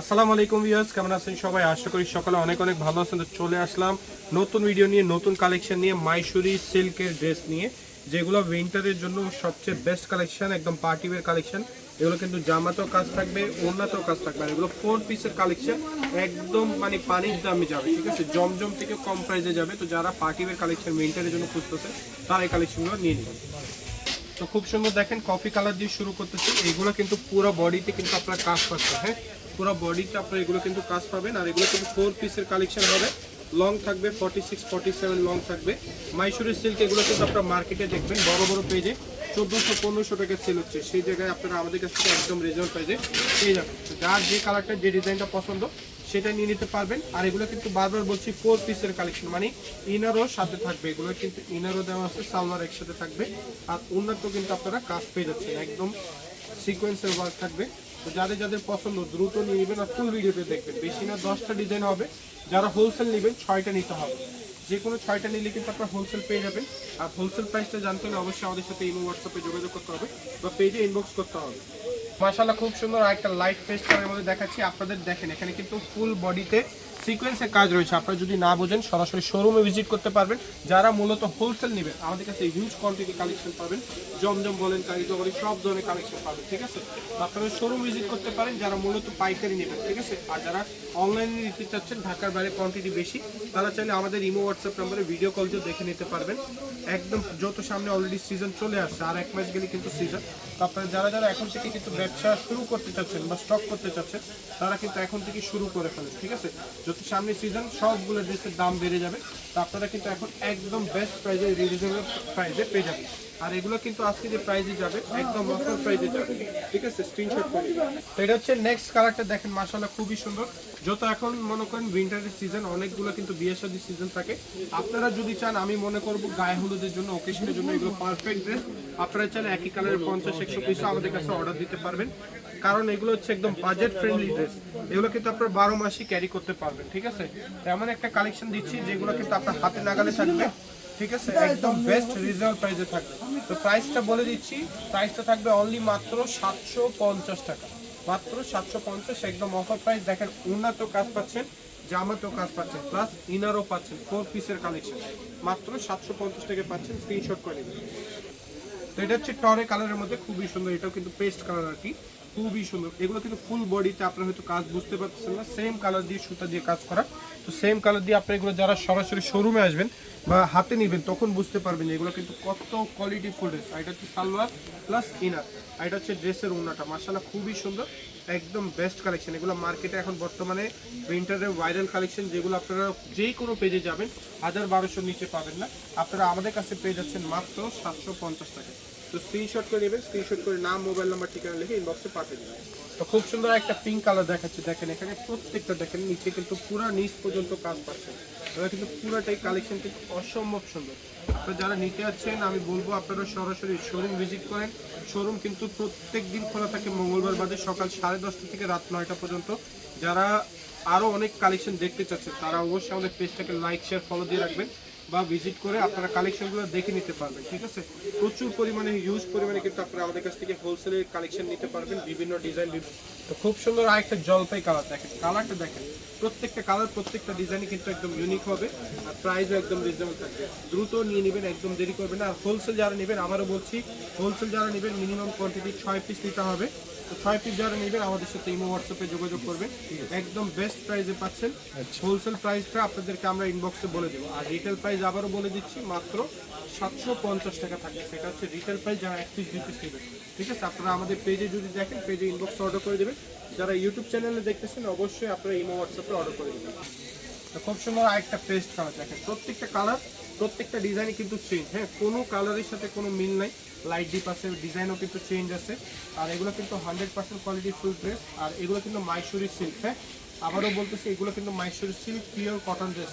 আসসালামু আলাইকুম ভিউয়ার্স, কেমন আছেন সবাই? আশা করি সকালে অনেক অনেক ভালো আছেন। তো চলে আসলাম নতুন ভিডিও নিয়ে, নতুন কালেকশন নিয়ে মাইসুরি সিল্কের ড্রেস নিয়ে, যেগুলো উইন্টারের জন্য সবচেয়ে বেস্ট কালেকশন একদম পার্টি ওয়্যার কালেকশন এগুলো কিন্তু জামাতেও কাজ থাকবে, ওড়নাতেও কাজ থাকবে। এগুলো ফোর পিসের কালেকশন একদম মানে পানির দামে যাবে, ঠিক আছে? জমজম থেকে কম প্রাইসে যাবে। তো যারা পার্টি ওয়্যার কালেকশন উইন্টারের জন্য খুঁজতেছে, তারা এই কালেকশনগুলো নিয়ে নেবেন তো খুব সুন্দর দেখেন কফি কালার দিয়ে শুরু করতেছি। এগুলো কিন্তু পুরো বডিতে কিন্তু আপনারা কাজ পাচ্ছেন হ্যাঁ? পুরো বডিতে আপনারা এগুলো কিন্তু কাজ পাবেন আর এগুলো কিন্তু ফোর পিসের কালেকশন হবে। লং থাকবে forty six forty seven long থাকবে। মাইসুরি সিল্ক এগুলো কিন্তু আপনারা মার্কেটে দেখবেন, বড় বড় পেজে চোদ্দোশো, পনেরোশো টাকা সেল হচ্ছে। সেই জায়গায় আপনারা আমাদের কাছ থেকে একদম রেজাল্ট পেজে পেয়ে যাবেন। যার যে কালারটা যে ডিজাইনটা পছন্দ, সেটা নিয়ে নিতে পারবেন। আর এগুলো কিন্তু বারবার বলছি ফোর পিসের কালেকশন মানে ইনারও সাথে থাকবে। এগুলো কিন্তু ইনারও দেওয়া আছে, সালোয়ার একসাথে থাকবে। আর উন্নত কিন্তু আপনারা কাজ পেয়ে যাচ্ছেন। একদম সিকোয়েন্সের ওয়ার্ক থাকবে। তো যাদের যাদের পছন্দ, দ্রুত নিয়ে নেবেন আর ফুল ভিডিওতে দেখবেন। বেশি না, দশটা ডিজাইন হবে। যারা হোলসেল নেবেন, ছয়টা নিতে হবে। যে কোনো ছয়টা নিলে কিন্তু আপনার হোলসেল পেয়ে যাবেন। আর হোলসেল প্রাইসটা জানতে হলে অবশ্যই আমাদের সাথে ইমো হোয়াটসঅ্যাপে যোগাযোগ করতে হবে বা পেজে ইনবক্স করতে হবে। মাশাআল্লাহ, খুব সুন্দর একটা লাইট পেস্ট কালারের মধ্যে দেখাচ্ছি। আপনাদের দেখেন, এখানে কিন্তু ফুল বডিতে সিকোয়েন্সের কাজ রয়েছে। আপনারা যদি না বোঝেন, সরাসরি শোরুমে ভিজিট করতে পারবেন। যারা মূলত হোলসেল নেবেন, আমাদের কাছে হিউজ কোয়ান্টিটি কালেকশন পাবেন। জমজম বলেন কারিজগরি সব ধরনের কালেকশন পাবেন, ঠিক আছে? আপনারা শোরুম ভিজিট করতে পারেন, যারা মূলত পাইকারি নেবেন, ঠিক আছে? আর যারা অনলাইনে নিতে চাচ্ছেন, ঢাকার বাইরে কোয়ান্টিটি বেশি, তারা চাইলে আমাদের ইমো হোয়াটসঅ্যাপ নম্বরে ভিডিও কল দিয়ে দেখে নিতে পারবেন। একদম যত সামনে অলরেডি সিজন চলে আসছে, আর এক মাস গেলে কিন্তু সিজন তো আপনারা যারা যারা এখন থেকে কিন্তু ব্যবসা শুরু করতে চাচ্ছেন বা স্টক করতে চাচ্ছেন, তারা কিন্তু এখন থেকে শুরু করে ফেলেন, ঠিক আছে? যত সামনে সিজন সবগুলো ড্রেসের দাম বেড়ে যাবে, তা আপনারা কিন্তু এখন একদম বেস্ট প্রাইজে রিজনেবল প্রাইজে পেয়ে যাবেন। আর এগুলো কিন্তু আজকে যে প্রাইজে যাবে, একদম অফার প্রাইজে যাবে, ঠিক আছে? স্ক্রিনশট করে এটা হচ্ছে নেক্সট কালারটা দেখেন, মাশাআল্লাহ, খুবই সুন্দর। যত এখন মনে করেন উইন্টারের সিজন অনেকগুলো কিন্তু বিয়ে শাদী সিজন থাকে। আপনারা যদি চান, আমি মনে করব গায়ে হলুদের জন্য ওকেশনের জন্য এগুলো পারফেক্ট ড্রেস আপনারা চাইলে একই কালারের পঞ্চাশ, একশো পিসও আমাদের কাছে অর্ডার দিতে পারবেন। কারণ এগুলো হচ্ছে একদম বাজেট ফ্রেন্ডলি ড্রেস এগুলো কিন্তু আপনার বারো মাসই ক্যারি করতে পারবেন, ঠিক আছে? এমন একটা কালেকশন দিচ্ছি, যেগুলো কিন্তু আপনার হাতে নাগালে থাকবে, ঠিক আছে? একদম বেস্ট রিজনেবল প্রাইসে থাকবে। তো প্রাইসটা বলে দিচ্ছি প্রাইসটা থাকবে অনলি মাত্র সাতশো পঞ্চাশ টাকা। মাত্র সাতশো পঞ্চাশ, একদম অফার প্রাইস দেখেন, উন্নত কাজ পাচ্ছেন জামাতেও কাজ পাচ্ছেন প্লাস ইনারও পাচ্ছেন ফোর পিসের কালেকশন মাত্র সাতশো পঞ্চাশ টাকা পাচ্ছেন স্ক্রিনশট করে তো এটা হচ্ছে টরে কালারের মধ্যে, খুবই সুন্দর, এটাও কিন্তু পেস্ট কালার আর কি। খুবই সুন্দর। এগুলো কিন্তু ফুল বডিতে আপনারা হয়তো কাজ বুঝতে পারতেছেন না। সেম কালার দিয়ে সুতা দিয়ে কাজ করা। তো সেম কালার দিয়ে আপনারা এগুলো যারা সরাসরি শোরুমে আসবেন বা হাতে নেবেন, তখন বুঝতে পারবেন এগুলো কিন্তু কত কোয়ালিটি ফুল ড্রেস এটা হচ্ছে সালোয়ার প্লাস ইনার এটা হচ্ছে ড্রেসের ওনাটা মার্শাল্লাহ খুবই সুন্দর। একদম বেস্ট কালেকশন এগুলো মার্কেটে এখন বর্তমানে উইন্টারের ভাইরাল কালেকশন যেগুলো আপনারা যেই কোনো পেজে যাবেন, হাজার বারোশোর নিচে পাবেন না। আপনারা আমাদের কাছে পেয়ে যাচ্ছেন মাত্র সাতশো পঞ্চাশ টাকা তো স্ক্রিনশট করে নেবেন স্ক্রিনশট করে নাম মোবাইল নাম্বার ঠিকানা লিখে ইনবক্সে পাঠিয়ে দেবেন। তো খুব সুন্দর একটা পিঙ্ক কালার দেখাচ্ছে, দেখেন এখানে প্রত্যেকটা, দেখেন নিচে কিন্তু পুরো নিচ পর্যন্ত কাজ পাচ্ছেন এবার কিন্তু পুরোটাই কালেকশন কিন্তু অসম্ভব সুন্দর। আপনারা যারা নিতে যাচ্ছেন, আমি বলব আপনারা সরাসরি শোরুম ভিজিট করেন। শোরুম কিন্তু প্রত্যেক দিন খোলা থাকে মঙ্গলবার বাদে সকাল সাড়ে দশটা থেকে রাত নয়টা পর্যন্ত। যারা আরও অনেক কালেকশন দেখতে চাচ্ছেন, তারা অবশ্যই আমাদের পেজটাকে লাইক শেয়ার ফলো দিয়ে রাখবেন। বা ভিজিট করে আপনারা কালেকশনগুলো দেখে নিতে পারবেন, ঠিক আছে? প্রচুর পরিমাণে হিউজ পরিমাণে কিন্তু আপনারা আমাদের কাছ থেকে হোলসেলের কালেকশন নিতে পারবেন, বিভিন্ন ডিজাইন তো খুব সুন্দর আরেকটা জলপাই কালার দেখেন কালারটা দেখেন। প্রত্যেকটা কালার প্রত্যেকটা ডিজাইনই কিন্তু একদম ইউনিক হবে, আর প্রাইসও একদম রিজনেবল থাকবে। দ্রুত নিয়ে নেবেন, একদম দেরি করবেন আর হোলসেল যারা নেবেন, আমারও বলছি হোলসেল যারা নেবেন মিনিমাম কোয়ান্টিটি ছয় পিস নিতে হবে। তো ছয় পিস যারা নেবেন আমাদের সাথে ইমো হোয়াটসঅ্যাপে যোগাযোগ করবেন। একদম বেস্ট প্রাইসে পাচ্ছেন। হোলসেল প্রাইসটা আপনাদেরকে আমরা ইনবক্সে বলে দেবো। আর রিটেল প্রাইস আবারও বলে দিচ্ছি মাত্র সাতশো পঞ্চাশ টাকা থাকবে। সেটা হচ্ছে রিটেল প্রাইস যারা এক পিস দুই পিস নেবেন। ঠিক আছে? আপনারা আমাদের পেজে যদি দেখেন পেজে ইনবক্সে অর্ডার করে দেবেন। যারা ইউটিউব চ্যানেলে দেখতেছেন অবশ্যই আপনারা ইমো হোয়াটসঅ্যাপে অর্ডার করে দেবেন। তো খুব সুন্দর আরেকটা পেস্ট কালার দেখেন। প্রত্যেকটা কালার প্রত্যেকটা ডিজাইনই কিন্তু চেঞ্জ হ্যাঁ কোনো কালারের সাথে কোনো মিল নাই। লাইট ডিপ আছে ডিজাইনও কিন্তু চেঞ্জ আছে। আর এগুলো কিন্তু hundred percent quality full dress আর এগুলো কিন্তু মাইসুরি সিল্ক হ্যাঁ? আবারও বলতেছি, এগুলো কিন্তু Mysuri silk pure cotton dress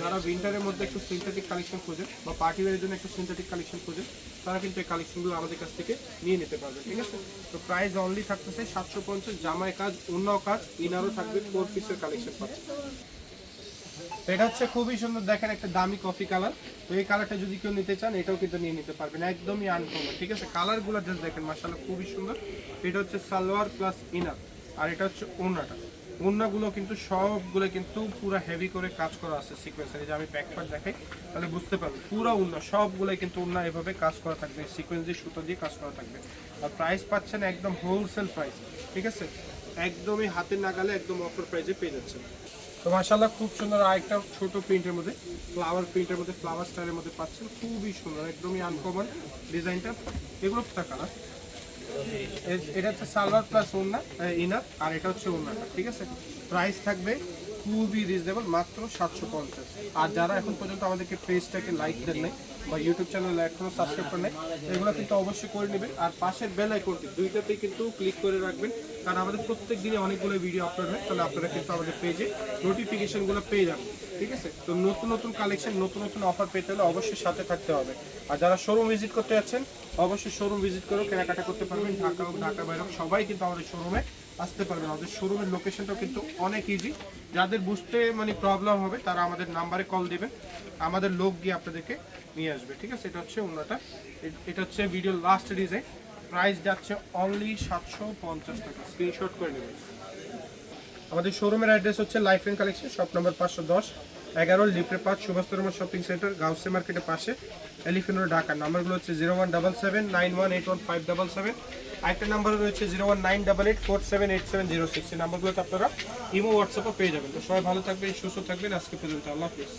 যারা উইন্টারের মধ্যে একটু সিনথেটিক কালেকশন খোঁজেন বা পার্টি ওয়ারের জন্য একটু সিনথেটিক কালেকশন খোঁজেন, তারা কিন্তু এই কালেকশনগুলো আমাদের কাছ থেকে নিয়ে নিতে পারবে, ঠিক আছে? তো প্রাইস অনলি থাকতেছে সাতশো পঞ্চাশ জামায় কাজ, অন্য কাজ, ইনারও থাকবে ফোর পিসের কালেকশন পাচ্ছে। এটা হচ্ছে খুবই সুন্দর, দেখেন একটা দামি কফি কালার তো এই কালারটা যদি কেউ নিতে চান, এটাও কিন্তু নিয়ে নিতে পারবেন, একদমই আনকমন ঠিক আছে? কালারগুলো জাস্ট দেখেন মাসাল্লাহ খুবই সুন্দর। এটা হচ্ছে সালোয়ার প্লাস ইনার আর এটা হচ্ছে ওনাটা ওড়নাগুলো কিন্তু সবগুলো কিন্তু পুরো হেভি করে কাজ করা আছে সিকোয়েন্সের যে আমি প্যাক পার দেখাই, তাহলে বুঝতে পারবেন, পুরো ওড়না সবগুলো কিন্তু ওড়না এভাবে কাজ করা থাকবে সিকোয়েন্স সুতো দিয়ে কাজ করা থাকবে। আর প্রাইস পাচ্ছেন একদম হোলসেল প্রাইস ঠিক আছে? একদমই হাতের নাগালে একদম অফার প্রাইসে পেয়ে যাচ্ছেন। তো মাশাআল্লাহ খুব সুন্দর আরেকটা ছোট প্রিন্টের মধ্যে ফ্লাওয়ার প্রিন্টের মধ্যে ফ্লাওয়ার স্টাইলের মধ্যে পাচ্ছেন। খুবই সুন্দর, একদমই আনকমন ডিজাইনটা এগুলো না এটা হচ্ছে সালোয়ার প্লাস ওনার ইনার আর এটা হচ্ছে ওনার ঠিক আছে? প্রাইস থাকবে খুবই রিজনেবল মাত্র সাতশো পঞ্চাশ। আর যারা এখন পর্যন্ত আমাদেরকে পেজটাকে লাইক দেন নাই বা ইউটিউব চ্যানেল এখনও সাবস্ক্রাইব করেন নাই, এগুলো কিন্তু অবশ্যই করে নেবেন। আর পাশের বেল আইকনটি দুইটাতেই কিন্তু ক্লিক করে রাখবেন। কারণ আমাদের প্রত্যেক দিনে অনেকগুলো ভিডিও আপলোড হয়, তাহলে আপনারা কিন্তু আমাদের পেজে নোটিফিকেশনগুলো পেয়ে যাবেন। ঠিক আছে? তো নতুন নতুন কালেকশন নতুন নতুন অফার পেতে হলে অবশ্যই সাথে থাকতে হবে। আর যারা শোরুম ভিজিট করতে যাচ্ছেন অবশ্যই শোরুম ভিজিট করে কেনাকাটা করতে পারবেন। ঢাকা হোক ঢাকা বাইরে হোক, সবাই কিন্তু আমাদের শোরুমে আসতে পারবেন আমাদের শোরুমের লোকেশনটাও কিন্তু অনেক ইজি যাদের বুঝতে মানে প্রবলেম হবে তারা আমাদের নাম্বারে কল দিবেন। আমাদের লোক গিয়ে আপনাদেরকে নিয়ে আসবে। ঠিক আছে? এটা হচ্ছে অন্যটা এটা হচ্ছে ভিডিও লাস্ট ডিজাইন প্রাইস যাচ্ছে অনলি সাতশো পঞ্চাশ টাকা। স্ক্রিনশট করে নেবেন। আমাদের শোরুমের অ্যাড্রেস হচ্ছে লাইফ এন্ড কালেকশন শপ নম্বর পাঁচশো দশ, এগারো লিপ্রে পাঁচ সুভাষতরমা শপিং সেন্টার গাউসে মার্কেটের পাশে এলিফেন্ট ঢাকা নাম্বারগুলো হচ্ছে zero one double seven nine one eight one five double seven আরেকটা নাম্বার রয়েছে zero one nine double eight four seven eight seven zero six এই নাম্বারগুলোতে আপনারা ইমো হোয়াটসঅ্যাপও পেয়ে যাবেন। তো সবাই ভালো থাকবেন, সুস্থ থাকবেন। আজকে পর্যন্ত আল্লাহ হাফিজ।